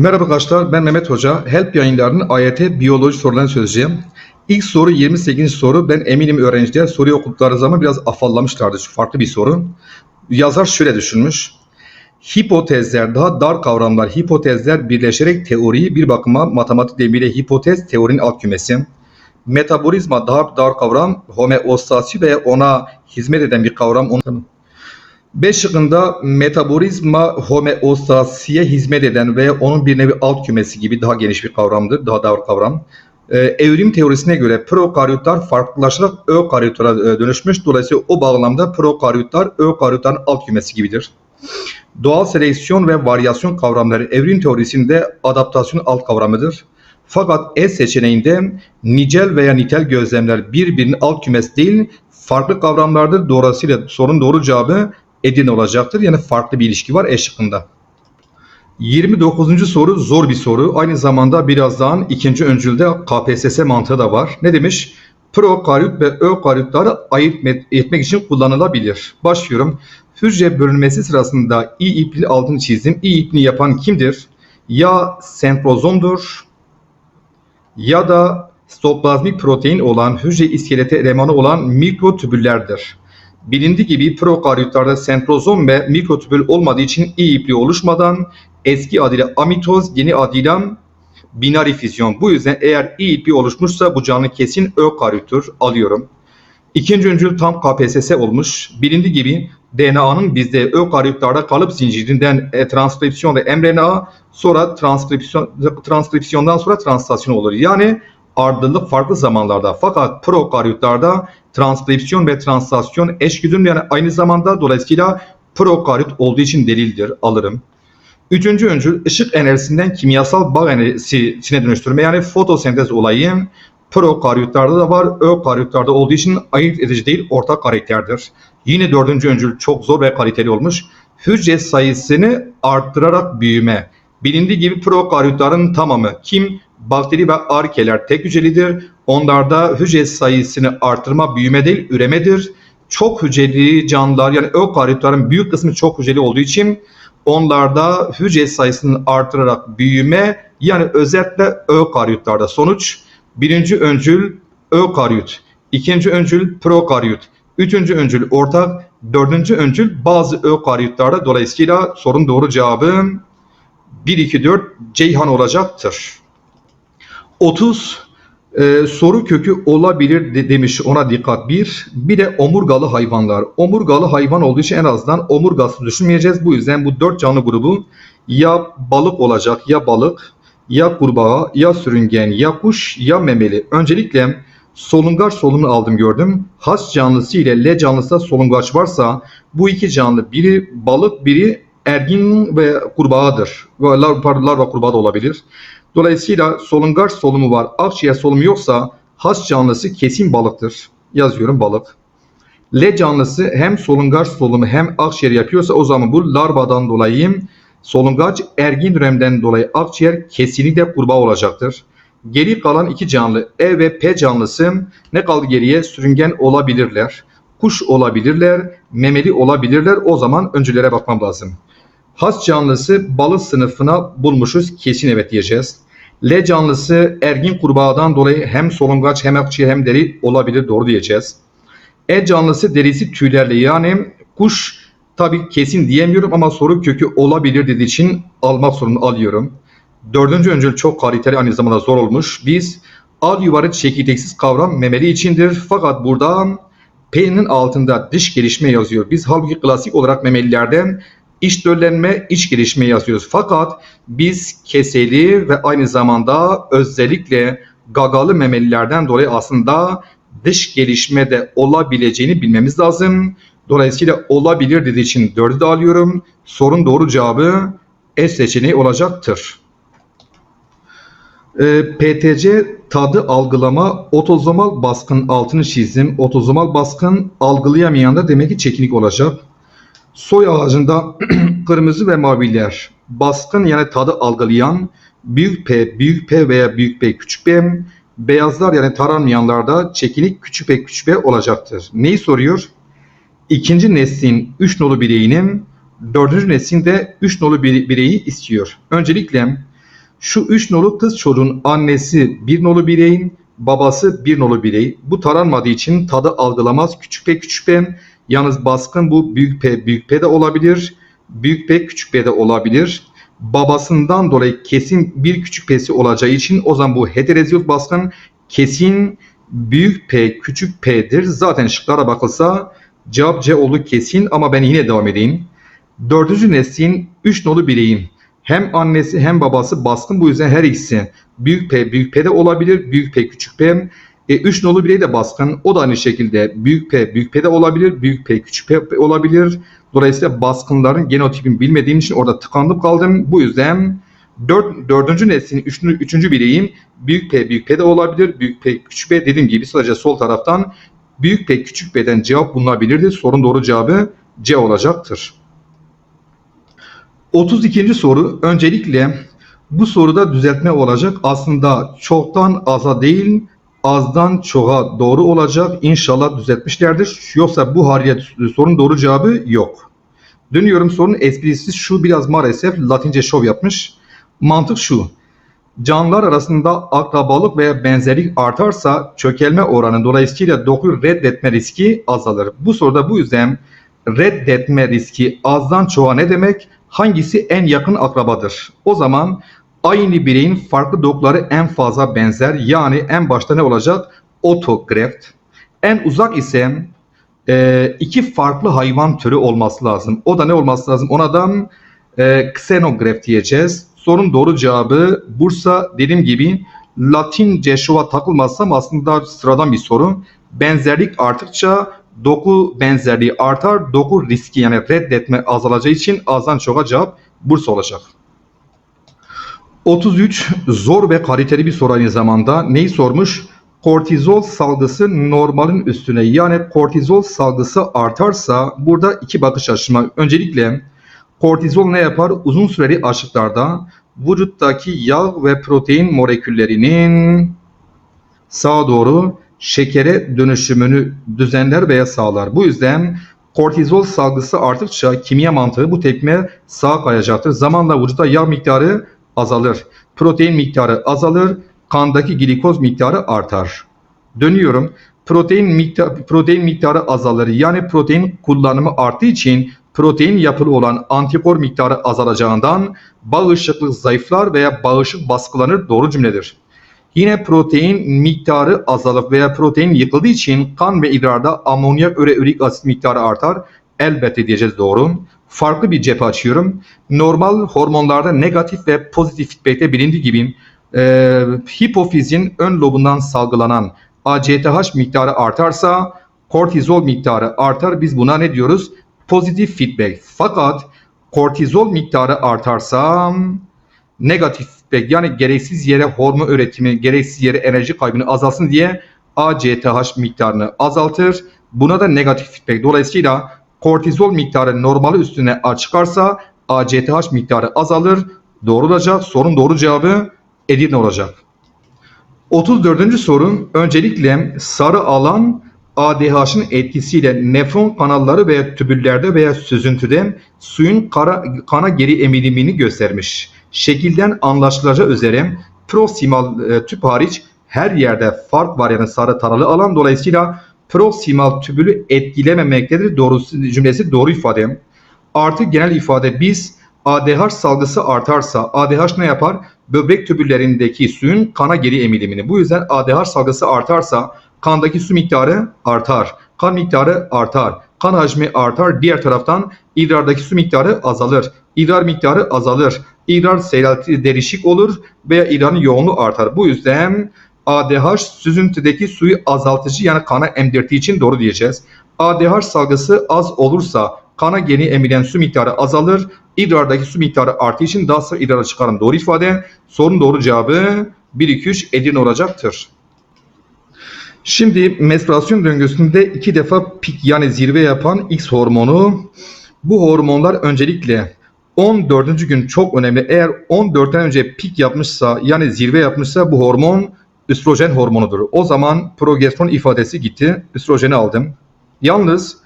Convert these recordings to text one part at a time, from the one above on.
Merhaba arkadaşlar, ben Mehmet Hoca. Help yayınlarının AYT biyoloji sorularını çözeceğim. İlk soru 28. soru. Ben eminim öğrenciler soruyu okudukları zaman biraz afallamışlardı. Şu farklı bir soru. Yazar şöyle düşünmüş. Hipotezler, daha dar kavramlar, hipotezler birleşerek teoriyi bir bakıma matematik deyimiyle hipotez teorinin alt kümesi. Metabolizma daha dar kavram, homeostasi ve ona hizmet eden bir kavram. Onu- B şıkkında metabolizma homeostasiye hizmet eden ve onun bir nevi alt kümesi gibi daha geniş bir kavramdır, daha dar kavram. Ee, evrim teorisine göre prokaryotlar farklılaşarak ökaryotlara e, dönüşmüş. Dolayısıyla o bağlamda prokaryotlar ökaryotların alt kümesi gibidir. Doğal seleksiyon ve varyasyon kavramları evrim teorisinde adaptasyon alt kavramıdır. Fakat E seçeneğinde nicel veya nitel gözlemler birbirinin alt kümesi değil, farklı kavramlardır. Dolayısıyla sorun doğru cevabı Edirne olacaktır. Yani farklı bir ilişki var E şıkkında. 29. soru zor bir soru. Aynı zamanda birazdan ikinci öncülde KPSS mantığı da var. Ne demiş? Prokaryot ve ökaryotları ayırt met- etmek için kullanılabilir. Başlıyorum. Hücre bölünmesi sırasında i ipli altını çizdim. i ipini yapan kimdir? Ya sentrozomdur ya da stoplazmik protein olan hücre iskeleti elemanı olan mikrotübüllerdir. Bilindiği gibi prokaryotlarda sentrozom ve mikrotübül olmadığı için i ipliği oluşmadan eski adıyla amitoz, yeni adıyla binari füzyon. Bu yüzden eğer i ipliği oluşmuşsa bu canlı kesin ökaryottur. Alıyorum. İkinci öncül tam KPSS olmuş. Bilindiği gibi DNA'nın bizde ökaryotlarda kalıp zincirinden e, transkripsiyon ve mRNA sonra transkripsiyon transkripsiyondan sonra translasyon olur. Yani ardılılık farklı zamanlarda fakat prokaryotlarda transkripsiyon ve translasyon eşgüdümlü yani aynı zamanda dolayısıyla prokaryot olduğu için delildir. Alırım. Üçüncü öncül ışık enerjisinden kimyasal bağ enerjisine dönüştürme yani fotosentez olayı prokaryotlarda da var, ökaryotlarda olduğu için ayırt edici değil ortak karakterdir. Yine dördüncü öncül çok zor ve kaliteli olmuş. Hücre sayısını arttırarak büyüme. Bilindiği gibi prokaryotların tamamı kim? Bakteri ve arkeler tek hücrelidir. Onlarda hücre sayısını artırma büyüme değil üremedir. Çok hücreli canlılar yani ökaryotların büyük kısmı çok hücreli olduğu için onlarda hücre sayısını artırarak büyüme yani özetle ökaryotlarda sonuç birinci öncül ökaryot, ikinci öncül prokaryot, üçüncü öncül ortak, dördüncü öncül bazı ökaryotlarda dolayısıyla sorun doğru cevabı 1, 2, 4 Ceyhan olacaktır. 30 e, soru kökü olabilir de- demiş ona dikkat bir. Bir de omurgalı hayvanlar. Omurgalı hayvan olduğu için en azından omurgası düşünmeyeceğiz. Bu yüzden bu dört canlı grubu ya balık olacak ya balık ya kurbağa ya sürüngen ya kuş ya memeli. Öncelikle solungaç solunu aldım gördüm. Has canlısı ile L canlısı solungaç varsa bu iki canlı biri balık biri ergin ve kurbağadır. Lar, pardon, larva kurbağa da olabilir. Dolayısıyla solungaç solumu var. Akciğer solumu yoksa has canlısı kesin balıktır. Yazıyorum balık. L canlısı hem solungaç solumu hem akciğer yapıyorsa o zaman bu larvadan dolayı solungaç ergin dönemden dolayı akciğer kesinlikle kurbağa olacaktır. Geri kalan iki canlı E ve P canlısı ne kaldı geriye? Sürüngen olabilirler. Kuş olabilirler, memeli olabilirler. O zaman öncülere bakmam lazım. Has canlısı balık sınıfına bulmuşuz. Kesin evet diyeceğiz. L canlısı ergin kurbağadan dolayı hem solungaç hem akciğer hem deri olabilir. Doğru diyeceğiz. E canlısı derisi tüylerle yani kuş tabii kesin diyemiyorum ama soru kökü olabilir dediği için almak zorunda alıyorum. Dördüncü öncül çok kaliteli aynı zamanda zor olmuş. Biz al yuvarı çekirdeksiz kavram memeli içindir. Fakat burada P'nin altında dış gelişme yazıyor. Biz halbuki klasik olarak memelilerden iç döllenme, iç gelişme yazıyoruz. Fakat biz keseli ve aynı zamanda özellikle gagalı memelilerden dolayı aslında dış gelişme de olabileceğini bilmemiz lazım. Dolayısıyla olabilir dediği için 4'ü de alıyorum. Sorun doğru cevabı E seçeneği olacaktır. Ee, PTC tadı algılama otozomal baskın altını çizdim. Otozomal baskın algılayamayan da demek ki çekinik olacak. Soy ağacında kırmızı ve maviler baskın yani tadı algılayan büyük P, büyük P veya büyük P, küçük P beyazlar yani taranmayanlarda çekinik küçük P, küçük P olacaktır. Neyi soruyor? İkinci neslin 3 nolu bireyinin dördüncü neslinde 3 nolu bir- bireyi istiyor. Öncelikle Şu 3 nolu kız çocuğun annesi bir nolu bireyin, babası bir nolu birey. Bu taranmadığı için tadı algılamaz. Küçük P küçük P. Yalnız baskın bu büyük P büyük P de olabilir. Büyük P küçük P de olabilir. Babasından dolayı kesin bir küçük P'si olacağı için o zaman bu heteroziyoz baskın kesin büyük P küçük P'dir. Zaten şıklara bakılsa cevap C oldu kesin ama ben yine devam edeyim. Dördüncü neslin 3 nolu bireyin hem annesi hem babası baskın bu yüzden her ikisi büyük P büyük P de olabilir. Büyük P küçük P. E, 3 nolu birey de baskın. O da aynı şekilde büyük P büyük P de olabilir. Büyük P küçük P olabilir. Dolayısıyla baskınların genotipini bilmediğim için orada tıkandım kaldım. Bu yüzden 4, dördüncü neslin üçüncü, üçüncü bireyin büyük P büyük P de olabilir. Büyük P küçük P dediğim gibi sadece sol taraftan büyük P küçük P'den cevap bulunabilirdi. Sorun doğru cevabı C olacaktır. 32. soru öncelikle bu soruda düzeltme olacak. Aslında çoktan aza değil azdan çoğa doğru olacak. İnşallah düzeltmişlerdir. Yoksa bu haliyle sorun doğru cevabı yok. Dönüyorum sorunun esprisi şu biraz maalesef latince şov yapmış. Mantık şu. Canlılar arasında akrabalık veya benzerlik artarsa çökelme oranı dolayısıyla dokuyu reddetme riski azalır. Bu soruda bu yüzden reddetme riski azdan çoğa ne demek? Hangisi en yakın akrabadır? O zaman aynı bireyin farklı dokları en fazla benzer. Yani en başta ne olacak? Autograft. En uzak ise e, iki farklı hayvan türü olması lazım. O da ne olması lazım? Ona da e, xenograph diyeceğiz. Sorun doğru cevabı Bursa dediğim gibi Latince şova takılmazsam aslında sıradan bir soru. Benzerlik arttıkça doku benzerliği artar, doku riski yani reddetme azalacağı için azdan çoğa cevap Bursa olacak. 33 zor ve kaliteli bir soru aynı zamanda. Neyi sormuş? Kortizol salgısı normalin üstüne yani kortizol salgısı artarsa burada iki bakış açıma. Öncelikle kortizol ne yapar? Uzun süreli açlıklarda vücuttaki yağ ve protein moleküllerinin sağa doğru şekere dönüşümünü düzenler veya sağlar. Bu yüzden kortizol salgısı arttıkça kimya mantığı bu tepkime sağa kayacaktır. Zamanla vücutta yağ miktarı azalır. Protein miktarı azalır. Kandaki glikoz miktarı artar. Dönüyorum. Protein miktarı, protein miktarı azalır. Yani protein kullanımı arttığı için protein yapılı olan antikor miktarı azalacağından bağışıklık zayıflar veya bağışık baskılanır doğru cümledir. Yine protein miktarı azalıp veya protein yıkıldığı için kan ve idrarda amonyak ve ürik asit miktarı artar. Elbette diyeceğiz doğru. Farklı bir cephe açıyorum. Normal hormonlarda negatif ve pozitif feedback'te bilindiği gibi e, hipofizin ön lobundan salgılanan ACTH miktarı artarsa kortizol miktarı artar. Biz buna ne diyoruz? Pozitif feedback. Fakat kortizol miktarı artarsa negatif feedback yani gereksiz yere hormon üretimi, gereksiz yere enerji kaybını azalsın diye ACTH miktarını azaltır. Buna da negatif feedback. Dolayısıyla kortizol miktarı normali üstüne çıkarsa ACTH miktarı azalır. Doğru. Sorun doğru cevabı Edirne olacak. 34. sorun öncelikle sarı alan ADH'ın etkisiyle nefron kanalları veya tübüllerde veya süzüntüde suyun kara, kana geri emilimini göstermiş. Şekilden anlaşılacağı üzere proksimal e, tüp hariç her yerde fark var yani sarı taralı alan dolayısıyla proksimal tübülü etkilememektedir doğrusu cümlesi doğru ifade. Artık genel ifade biz ADH salgısı artarsa ADH ne yapar? Böbrek tübüllerindeki suyun kana geri emilimini. Bu yüzden ADH salgısı artarsa kandaki su miktarı artar. Kan miktarı artar. Kan hacmi artar. Diğer taraftan idrardaki su miktarı azalır. İdrar miktarı azalır. İdrar seyrelti derişik olur veya idrarın yoğunluğu artar. Bu yüzden ADH süzüntüdeki suyu azaltıcı yani kana emdirdiği için doğru diyeceğiz. ADH salgısı az olursa kana geri emilen su miktarı azalır. İdrardaki su miktarı arttığı için daha sık idrara çıkarım. Doğru ifade. Sorun doğru cevabı 1, 2, 3 Edirne olacaktır. Şimdi menstruasyon döngüsünde iki defa pik yani zirve yapan X hormonu. Bu hormonlar öncelikle 14. gün çok önemli. Eğer 14'ten önce pik yapmışsa yani zirve yapmışsa bu hormon östrojen hormonudur. O zaman progesteron ifadesi gitti. Östrojeni aldım. Yalnız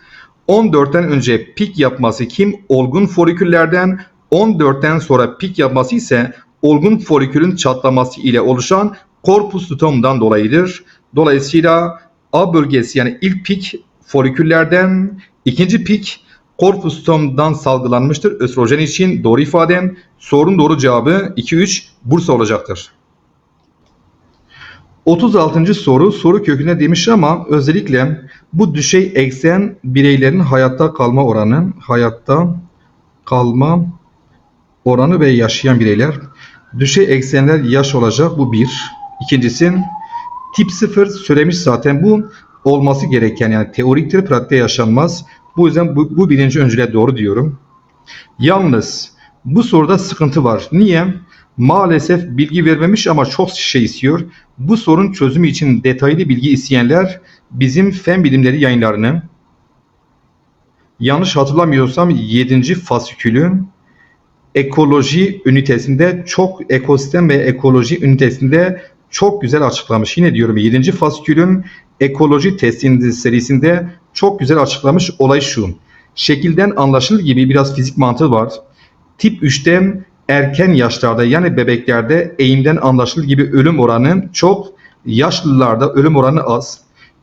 14'ten önce pik yapması kim? Olgun foliküllerden 14'ten sonra pik yapması ise olgun folikülün çatlaması ile oluşan korpus luteum'dan dolayıdır. Dolayısıyla A bölgesi yani ilk pik foliküllerden, ikinci pik korpus luteum'dan salgılanmıştır. Östrojen için doğru ifadem. Sorun doğru cevabı 2-3 Bursa olacaktır. 36. soru soru köküne demiş ama özellikle bu düşey eksen bireylerin hayatta kalma oranı, hayatta kalma oranı ve yaşayan bireyler. Düşey eksenler yaş olacak bu bir. İkincisi tip 0 söylemiş zaten bu olması gereken yani teoriktir pratikte yaşanmaz. Bu yüzden bu, bu birinci öncüle doğru diyorum. Yalnız bu soruda sıkıntı var. Niye? Maalesef bilgi vermemiş ama çok şey istiyor. Bu sorun çözümü için detaylı bilgi isteyenler bizim fen bilimleri yayınlarını yanlış hatırlamıyorsam 7. fasikülün ekoloji ünitesinde çok ekosistem ve ekoloji ünitesinde çok güzel açıklamış. Yine diyorum 7. fasikülün ekoloji testinin serisinde çok güzel açıklamış olay şu. Şekilden anlaşılır gibi biraz fizik mantığı var. Tip 3'te erken yaşlarda yani bebeklerde eğimden anlaşılır gibi ölüm oranı çok, yaşlılarda ölüm oranı az.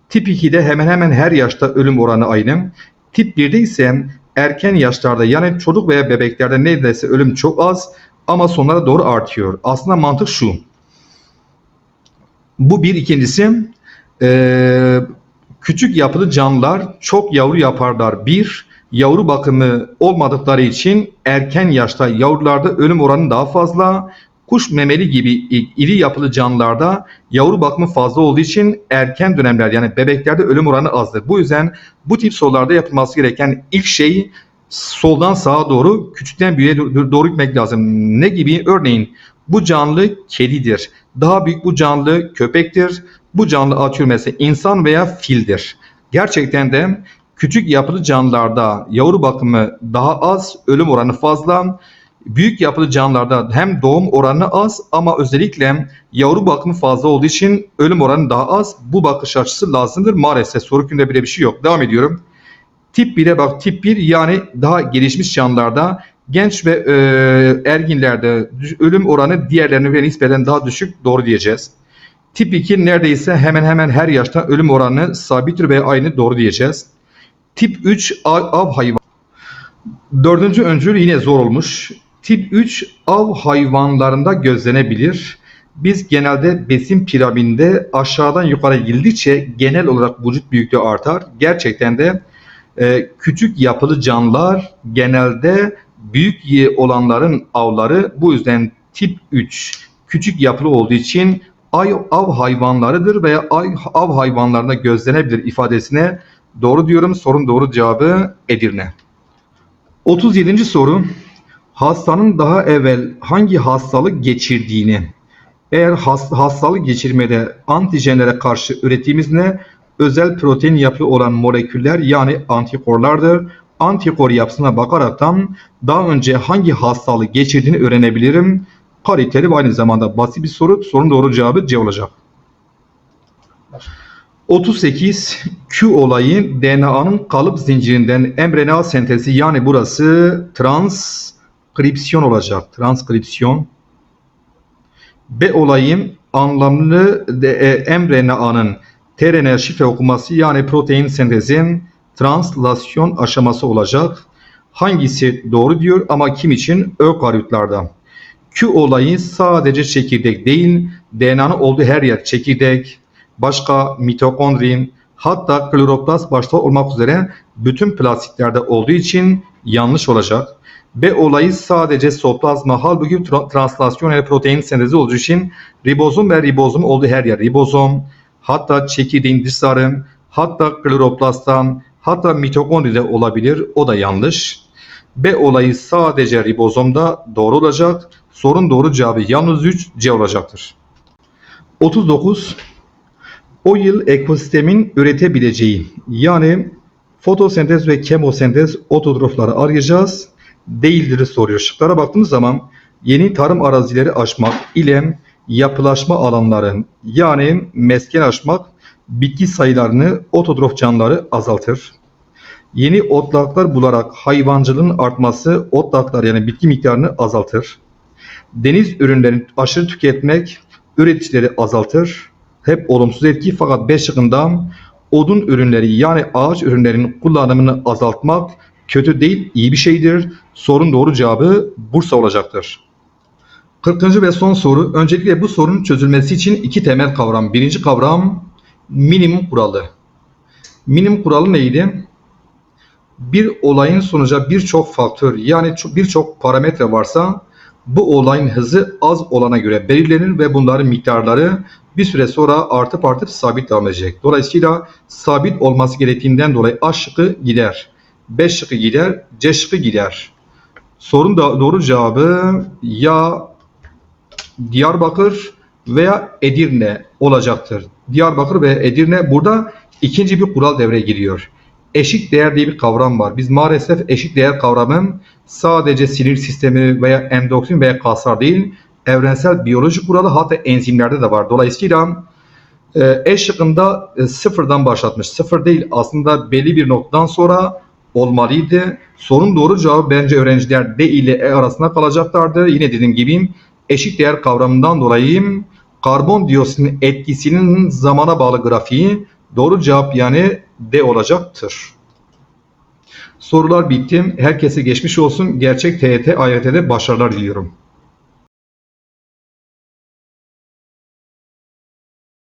Tip 2'de hemen hemen her yaşta ölüm oranı aynı. Tip 1'de ise erken yaşlarda yani çocuk veya bebeklerde neredeyse ölüm çok az ama sonlara doğru artıyor. Aslında mantık şu. Bu bir ikincisi eee, küçük yapılı canlılar çok yavru yaparlar. Bir, yavru bakımı olmadıkları için erken yaşta yavrularda ölüm oranı daha fazla. Kuş memeli gibi iri yapılı canlılarda yavru bakımı fazla olduğu için erken dönemlerde yani bebeklerde ölüm oranı azdır. Bu yüzden bu tip sorularda yapılması gereken ilk şey soldan sağa doğru küçükten büyüğe do- doğru gitmek lazım. Ne gibi? Örneğin bu canlı kedidir. Daha büyük bu canlı köpektir. Bu canlı atıyor mesela insan veya fildir. Gerçekten de küçük yapılı canlılarda yavru bakımı daha az, ölüm oranı fazla. Büyük yapılı canlılarda hem doğum oranı az ama özellikle yavru bakımı fazla olduğu için ölüm oranı daha az. Bu bakış açısı lazımdır. Maalesef soru günde bile bir şey yok. Devam ediyorum. Tip 1'e bak. Tip 1 yani daha gelişmiş canlılarda genç ve e, erginlerde ölüm oranı diğerlerine nispeten daha düşük. Doğru diyeceğiz. Tip 2 neredeyse hemen hemen her yaşta ölüm oranı sabittir ve aynı doğru diyeceğiz. Tip 3 av, hayvan. Dördüncü öncül yine zor olmuş. Tip 3 av hayvanlarında gözlenebilir. Biz genelde besin piramidinde aşağıdan yukarı gildikçe genel olarak vücut büyüklüğü artar. Gerçekten de e, küçük yapılı canlılar genelde büyük olanların avları bu yüzden tip 3 küçük yapılı olduğu için ay, av hayvanlarıdır veya ay, av hayvanlarına gözlenebilir ifadesine doğru diyorum. Sorun doğru cevabı Edirne. 37. soru. Hastanın daha evvel hangi hastalık geçirdiğini, eğer has- hastalık geçirmede antijenlere karşı ürettiğimiz ne? Özel protein yapı olan moleküller yani antikorlardır. Antikor yapısına bakaraktan daha önce hangi hastalık geçirdiğini öğrenebilirim. Kaliteli ve aynı zamanda basit bir soru. Sorun doğru cevabı C olacak. 38 Q olayı DNA'nın kalıp zincirinden mRNA sentezi yani burası transkripsiyon olacak. Transkripsiyon. B olayı anlamlı e, mRNA'nın tRNA şifre okuması yani protein sentezin translasyon aşaması olacak. Hangisi doğru diyor ama kim için? Ökaryotlarda. Q olayı sadece çekirdek değil, DNA'nın olduğu her yer çekirdek, başka mitokondrin, hatta kloroplast başta olmak üzere bütün plastiklerde olduğu için yanlış olacak. B olayı sadece soplazma halbuki tra- translasyon ile protein sentezi olduğu için ribozom ve ribozom olduğu her yer ribozom, hatta çekirdeğin dış hatta kloroplastan, hatta mitokondride olabilir. O da yanlış. B olayı sadece ribozomda doğru olacak. Sorun doğru cevabı yalnız 3 C olacaktır. 39 o yıl ekosistemin üretebileceği yani fotosentez ve kemosentez ototrofları arayacağız. Değildir soruyor. Şıklara baktığımız zaman yeni tarım arazileri aşmak ile yapılaşma alanların yani mesken aşmak bitki sayılarını ototrof canlıları azaltır. Yeni otlaklar bularak hayvancılığın artması otlaklar yani bitki miktarını azaltır. Deniz ürünlerini aşırı tüketmek üreticileri azaltır. Hep olumsuz etki fakat B şıkkından odun ürünleri yani ağaç ürünlerinin kullanımını azaltmak kötü değil iyi bir şeydir. Sorun doğru cevabı Bursa olacaktır. 40. ve son soru. Öncelikle bu sorunun çözülmesi için iki temel kavram. Birinci kavram minimum kuralı. Minimum kuralı neydi? Bir olayın sonuca birçok faktör yani ço- birçok parametre varsa bu olayın hızı az olana göre belirlenir ve bunların miktarları bir süre sonra artıp artıp sabit devam edecek. Dolayısıyla sabit olması gerektiğinden dolayı A şıkkı gider. B şıkkı gider, C şıkkı gider. Sorun da doğru cevabı ya Diyarbakır veya Edirne olacaktır. Diyarbakır ve Edirne burada ikinci bir kural devreye giriyor. Eşik değer diye bir kavram var. Biz maalesef eşik değer kavramın sadece sinir sistemi veya endokrin veya kaslar değil, evrensel biyoloji kuralı hatta enzimlerde de var. Dolayısıyla e, E e, sıfırdan başlatmış. Sıfır değil aslında belli bir noktadan sonra olmalıydı. Sorun doğru cevabı bence öğrenciler D ile E arasında kalacaklardı. Yine dediğim gibi eşik değer kavramından dolayı karbondioksitin etkisinin zamana bağlı grafiği doğru cevap yani D olacaktır. Sorular bitti. Herkese geçmiş olsun. Gerçek TYT AYT'de başarılar diliyorum.